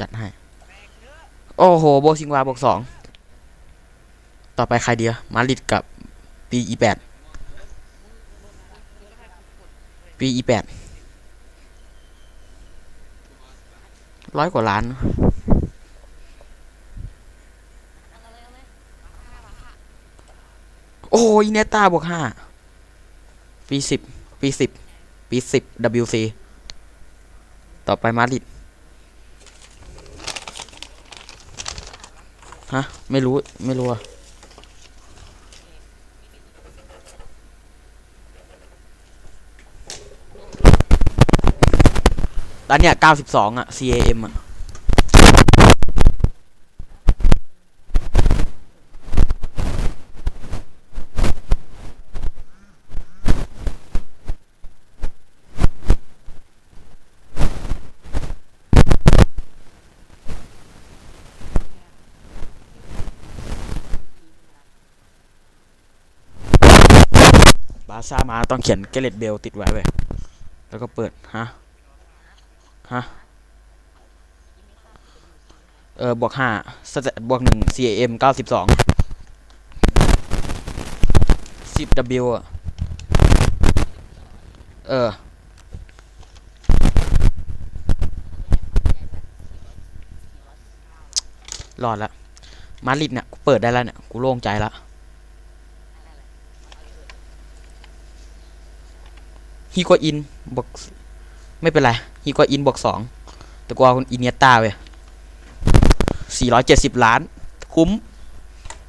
จัดให้ โอ้โห โบซิงวาบวกสอง ต่อไปใครเดียว มาริดกับปีอีแปดปีอีแปดร้อยกว่าล้าน โอ้ยเนต้าบวกห้าปีสิบปีสิบปีสิบ WC ต่อไปมาริด ฮะ ไม่รู้ ไม่รู้อะตอนเนี้ย92อะ CAM อะาซ่ามาต้องเขียนเกเรตเบลติดไว้เว้ยแล้วก็เปิด ฮะ ฮะ เออบวกห้าสเตบวกหนึ่ง CAM เก้าสิบสองสิบ W อะ เออ รอดละ มาริดเนี่ย กูเปิดได้แล้วเนี่ย กูโล่งใจละ ฮีกอินบวกไม่เป็นไรฮีกอินบวกสองแต่กูเอาอินเนียต้าเว้ยสี่ร้อยเจ็ดสิบล้าน คุ้ม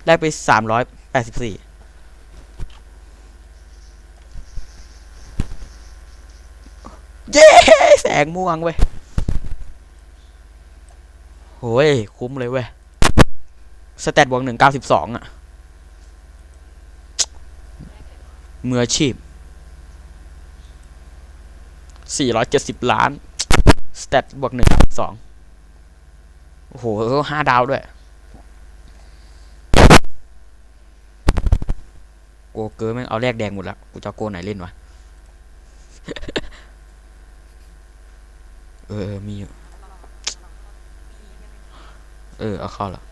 ได้ไปสามร้อยแปดสิบสี่เย้ แสงม่วงเว้ยโหยคุ้มเลยเว้ยสแตทบวกหนึ่งเก้าสิบสองอะมืออาชีพ สี่ร้อยเจ็ดสิบล้านสเตตบวกหนึ่งสองโอ้โหห้าดาวด้วย โกเกอร์แม่งเอาแรกแดงหมดแล้ว กูจะโกไหนเล่นวะ เออ มีอยู่เออ เอาเข้าแล้ว